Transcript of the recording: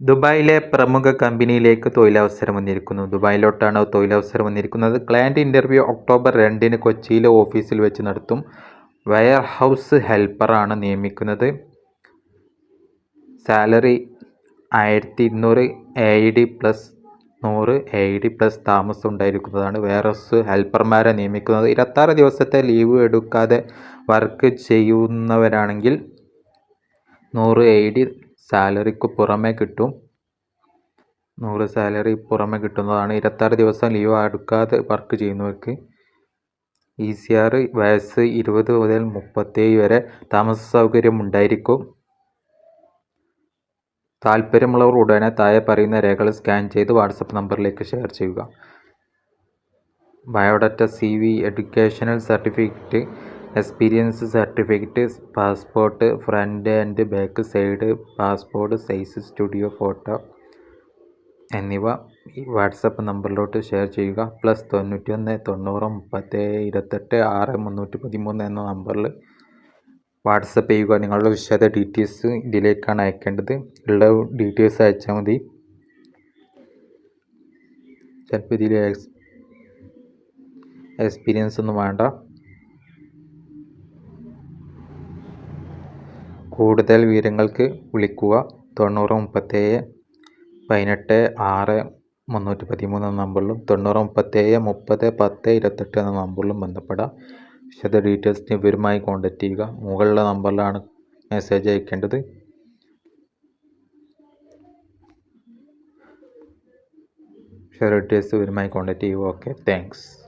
ദുബായിലെ പ്രമുഖ കമ്പനിയിലേക്ക് തൊഴിലവസരം വന്നിരിക്കുന്നു. ദുബായിലോട്ടാണ് തൊഴിലവസരം വന്നിരിക്കുന്നത്. ക്ലയന്റ് ഇന്റർവ്യൂ ഒക്ടോബർ രണ്ടിന് കൊച്ചിയിലെ ഓഫീസിൽ വെച്ച് നടത്തും. വെയർ ഹൗസ് ഹെൽപ്പറാണ് നിയമിക്കുന്നത്. സാലറി ആയിരത്തി ഇരുന്നൂറ് എ ഡി പ്ലസ് നൂറ് എ ഡി പ്ലസ് താമസം ഉണ്ടായിരിക്കുന്നതാണ് വെയർ ഹൗസ് ഹെൽപ്പർമാരെ നിയമിക്കുന്നത്. ഇരുപത്താറ് ദിവസത്തെ ലീവ് എടുക്കാതെ വർക്ക് ചെയ്യുന്നവരാണെങ്കിൽ നൂറ് എ ഡി സാലറിക്ക് പുറമേ കിട്ടും. നൂറ് സാലറി പുറമെ കിട്ടുന്നതാണ്. ഇരുപത്താറ് ദിവസം ലീവ് എടുക്കാതെ വർക്ക് ചെയ്യുന്നവർക്ക് ഇ സി ആർ വയസ്സ് ഇരുപത് മുതൽ മുപ്പത്തേഴ് വരെ താമസ സൗകര്യം ഉണ്ടായിരിക്കും. താല്പര്യമുള്ളവർ ഉടനെ താഴെ പറയുന്ന രേഖകൾ സ്കാൻ ചെയ്ത് വാട്സപ്പ് നമ്പറിലേക്ക് ഷെയർ ചെയ്യുക. Biodata C V educational certificate experience certificate passport front and back side passport size studio photo എന്നിവ ഈ വാട്സപ്പ് നമ്പറിലോട്ട് ഷെയർ ചെയ്യുക. പ്ലസ് തൊണ്ണൂറ്റി ഒന്ന് തൊണ്ണൂറ് മുപ്പത്തേഴ് ഇരുപത്തെട്ട് ആറ് മുന്നൂറ്റി പതിമൂന്ന് എന്ന നമ്പറിൽ വാട്സപ്പ് ചെയ്യുക. നിങ്ങളുടെ വിശദ ഡീറ്റെയിൽസ് ഇതിലേക്കാണ് അയക്കേണ്ടത്. ഉള്ള ഡീറ്റെയിൽസ് അയച്ചാൽ മതി. ചിലപ്പോൾ ഇതിൽ എക്സ്പീരിയൻസ് ഒന്നും വേണ്ട. കൂടുതൽ വിവരങ്ങൾക്ക് വിളിക്കുക. തൊണ്ണൂറ് മുപ്പത്തേഴ് പതിനെട്ട് ആറ് മുന്നൂറ്റി പതിമൂന്ന് എന്ന നമ്പറിലും തൊണ്ണൂറ് മുപ്പത്തേഴ് മുപ്പത് പത്ത് ഇരുപത്തെട്ട് എന്ന നമ്പറിലും ബന്ധപ്പെടാം. വിശദ ഡീറ്റെയിൽസിന് ഇവരുമായി കോൺടാക്റ്റ് ചെയ്യുക. മുകളിലെ നമ്പറിലാണ് മെസ്സേജ് അയക്കേണ്ടത്. വിശദ ഡീറ്റെയിൽസ് ഇവരുമായി കോൺടാക്റ്റ് ചെയ്യുക. Okay thanks.